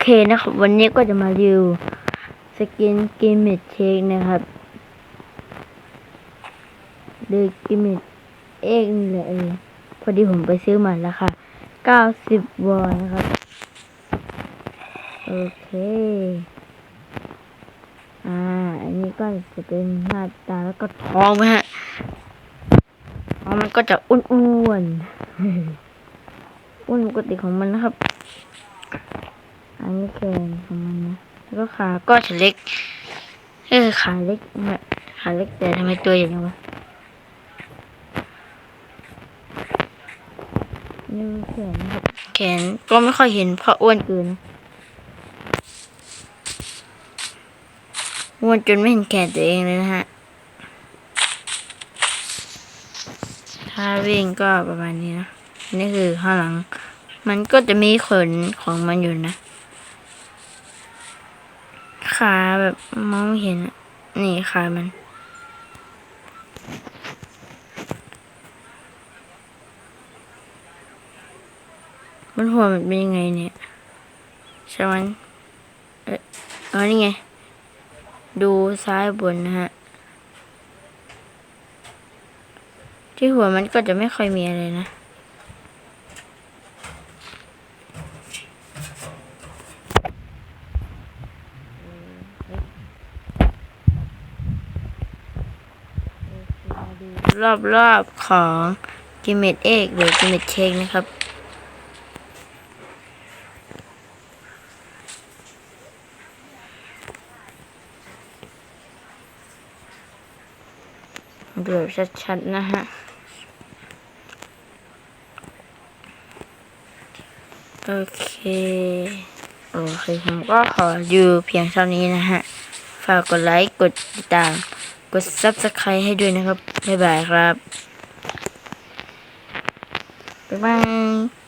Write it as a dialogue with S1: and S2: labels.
S1: เคนะครับ วันนี้ก็จะมารีวิวสกินกิมมิทเชคนะครับโดยกิมมิทเอกนี่แหละเออพอดีผมไปซื้อมาแล้วค่ะ 90 วอนนะครับ โอเค อ่า อันนี้ก็จะเป็นหน้าตาแล้วก็ท้องนะฮะท้องมันก็จะอ้วนๆอ้วนปกติของมันนะครับ อันนี้แขนของมันนะแล้วก็ขาก็จะเล็กเออขาเล็กแบบขาเล็กแต่ทำไมตัวใหญ่จังวะนี่แขนนะครับแขนก็ไม่ค่อยเห็นเพราะอ้วนเกินนะอ้วนจนไม่เห็นแขนตัวเองเลยนะฮะถ้าวิ่งก็ประมาณนี้นะนี่คือข้างหลัง มันก็จะมีขนของมันอยู่นะ ขาแบบมองไม่เห็นนี่ขามันบนหัวมันเป็นยังไงเนี่ยใช่ไหมนเอออ๋อนี่ไง ดูซ้ายบนนะฮะ ที่หัวมันก็จะไม่ค่อยมีอะไรนะ รอบๆของกิมเมตเอกหรือกิมเมตเชคนะครับ ดูแบบชัดๆนะฮะโอเค โอเคผมก็ขออยู่เพียงเท่านี้นะฮะ ฝากกดไลค์ กดติดตาม กดซับสไครต์ให้ด้วยนะครับ บ๊ายบายครับ บ๊ายบาย